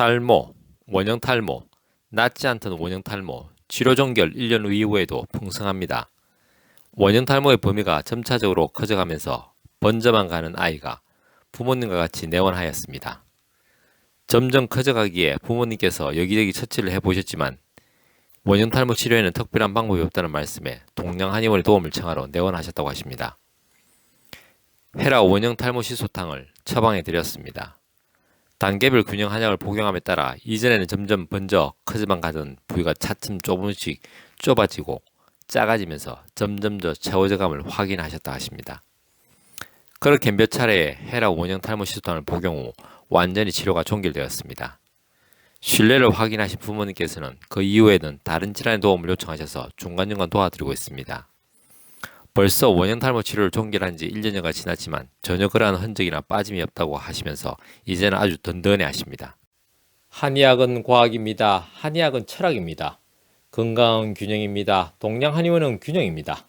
탈모, 원형 탈모, 낫지 않던 원형 탈모, 치료 종결 1년 이후에도 풍성합니다. 원형 탈모의 범위가 점차적으로 커져가면서 번져만 가는 아이가 부모님과 같이 내원하였습니다. 점점 커져가기에 부모님께서 여기저기 처치를 해보셨지만 원형 탈모 치료에는 특별한 방법이 없다는 말씀에 동양 한의원의 도움을 청하러 내원하셨다고 하십니다. 헤라 원형 탈모 시소탕을 처방해 드렸습니다. 단계별 균형 한약을 복용함에 따라 이전에는 점점 번져 커져만 가던 부위가 차츰 조금씩 좁아지고 작아지면서 점점 더 채워져감을 확인하셨다 하십니다. 그렇게 몇 차례의 헤라 원형 탈모 시소탕을 복용 후 완전히 치료가 종결되었습니다. 신뢰를 확인하신 부모님께서는 그 이후에는 다른 질환의 도움을 요청하셔서 중간중간 도와드리고 있습니다. 벌써 원형 탈모 치료를 종결한 지 1년여가 지났지만 전혀 그러한 흔적이나 빠짐이 없다고 하시면서 이제는 아주 든든해 하십니다. 한의학은 과학입니다. 한의학은 철학입니다. 건강은 균형입니다. 동양 한의원은 균형입니다.